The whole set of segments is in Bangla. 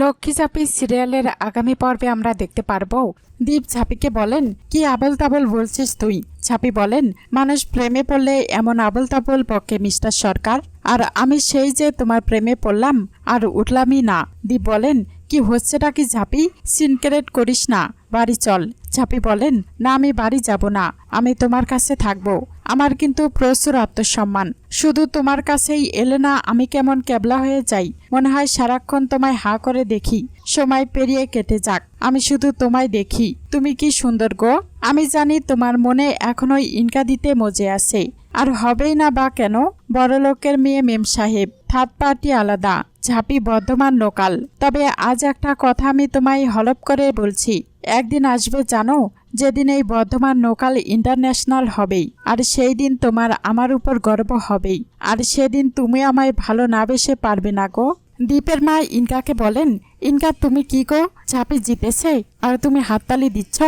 লক্ষ্মী ঝাঁপি সিরিয়ালের আগামী পর্বে আমরা দেখতে পারব। দীপ ঝাঁপিকে বলেন, কি আবল তাবল বলছিস তুই? ঝাঁপি বলেন, মানুষ প্রেমে পড়লে এমন আবল তাবল বকে মিস্টার সরকার, আর আমি সেই যে তোমার প্রেমে পড়লাম আর উঠলামই না। দীপ বলেন, কি হচ্ছেটা কি ঝাঁপি? সিনক্রেট করিস না। বাড়ি চল। ঝাঁপি বলেন, না, আমি বাড়ি যাব না। আমি তোমার কাছে থাকব। আমার কিন্তু প্রচুর আত্মসম্মান। শুধু তোমার কাছেই এলে না, আমি কেমন ক্যাবলা হয়ে যাই। মনে হয় সারাক্ষণ তোমায় হা করে দেখি। সময় পেরিয়ে কেটে যাক। আমি শুধু তোমায় দেখি। তুমি কি সুন্দর গো? আমি জানি তোমার মনে এখনোই ইনকা দিতে মজে আছে। আর হবেই না বা কেন? বড়লোকের মেয়ে মেম সাহেব, থার্ড পার্টি আলাদা, ঝাঁপি বর্ধমান লোকাল। তবে আজ একটা কথা আমি তোমায় হলপ করে বলছি। একদিন আসবে জানো? যেদিন এই বর্ধমান লোকাল ইন্টারন্যাশনাল হবেই, আর সেই দিন তোমার আমার উপর গর্ব হবেই। আর সেদিন তুমি আমায় ভালো না বেসে পারবে না গো। দীপের মা ইনকাকে বলেন, ইনকা, তুমি কি গো? ঝাঁপি জিতেছে আর তুমি হাততালি দিচ্ছ?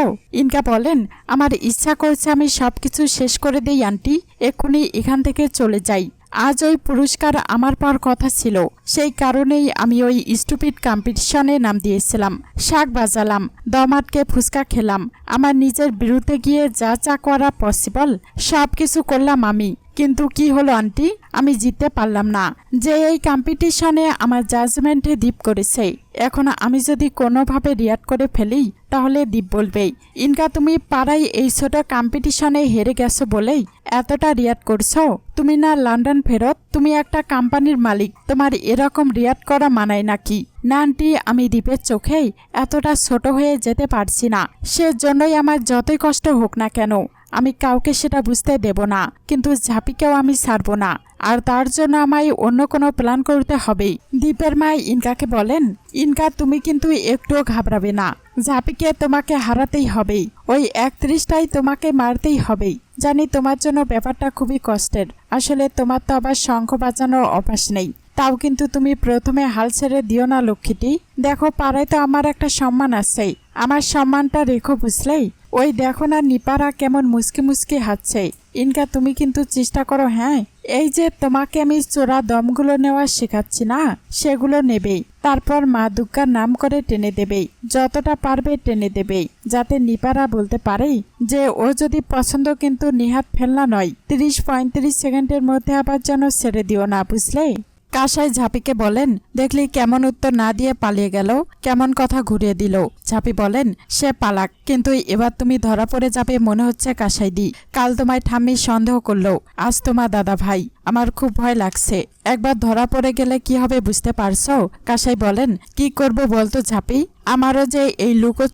ইনকা বলেন, আমার ইচ্ছা করছে আমি সব কিছু শেষ করে দেই, আন্টি। এক্ষুনি এখান থেকে চলে যাই। আজ ওই পুরস্কার আমার পাওয়ার কথা ছিল। সেই কারণেই আমি ওই স্টুপিড কম্পিটিশনে নাম দিয়েছিলাম। শাক বাজালাম দমাটকে ফুচকা খেলাম। আমার নিজের বিরুদ্ধে গিয়ে যা যা করা পসিবল সব কিছু করলাম আমি। কিন্তু কি হলো, আন্টি? আমি জিততে পারলাম না। যে এই কম্পিটিশনে আমার জাজমেন্টে দ্বীপ করেছে। এখন আমি যদি কোনোভাবে রিয়াক্ট করে ফেলি, তাহলে দ্বীপ বলবে ইনকা, তুমি পাড়ায় এই ছোট কম্পিটিশনে হেরে গেছো বলেই এতটা রিয়াক্ট করছ? তুমি না লন্ডন ফেরত, তুমি একটা কোম্পানির মালিক। তোমার এরকম রিয়াক্ট করা মানায় নাকি? না, আন্টি, আমি দ্বীপের চোখেই এতটা ছোট হয়ে যেতে পারছি না। সেজন্যই আমার যতই কষ্ট হোক না কেন আমি কাউকে সেটা বুঝতে দেব না, কিন্তু ঝাঁপিকেও আমি ছাড়বো না। আর তার জন্য আমায় অন্য কোনো প্ল্যান করতে হবেই দীপের মা ইনকাকে বলেন, ইনকা, তুমি কিন্তু একটুও ঘাবড়াবে না। ঝাঁপিকে তোমাকে হারাতেই হবেই ওই একত্রিশটাই তোমাকে মারতেই হবেই জানি তোমার জন্য ব্যাপারটা খুবই কষ্টের। আসলে তোমার তো আবার শঙ্খ বাজানোর অভ্যাস নেই। তাও কিন্তু তুমি প্রথমে হাল ছেড়ে দিও না, লক্ষ্মীটি। দেখো, পাড়ায় তো আমার একটা সম্মান আছে। আমার সম্মানটা রেখো বুঝলেই ওই দেখো না নিপারা কেমন মুসকি মুসকি হাঁটছে। ইনকা, তুমি কিন্তু চেষ্টা করো হ্যাঁ? এই যে তোমাকে আমি চোরা দমগুলো নেওয়া শেখাচ্ছি না, সেগুলো নেবেই। তারপর মা দুর্গার নাম করে টেনে দেবেই। যতটা পারবে টেনে দেবেই। যাতে নিপারা বলতে পারে যে, ও যদি পছন্দ কিন্তু নিহাত ফেলনা নয়। তিরিশ পঁয়ত্রিশ সেকেন্ডের মধ্যে আবার যেন ছেড়ে দিও না, বুঝলে? কাসাই ঝাঁপিকে বলেন, দেখলি কেমন উত্তর না দিয়ে পালিয়ে গেল, কেমন কথা ঘুরিয়ে দিল। ঝাঁপি বলেন, সে পালাক, কিন্তু এবার তুমি ধরা পড়ে যাবে মনে হচ্ছে কাসাই দি কাল তোমায় ঠাম্মি সন্দেহ করল, আজ তোমার দাদা ভাই। আমার খুব ভয় লাগছে। একবার ধরা পড়ে গেলে কি হবে বুঝতে পারছ? কাসাই বলেন, কি করব বলতো ঝাঁপি? আমারও যে এই লুকো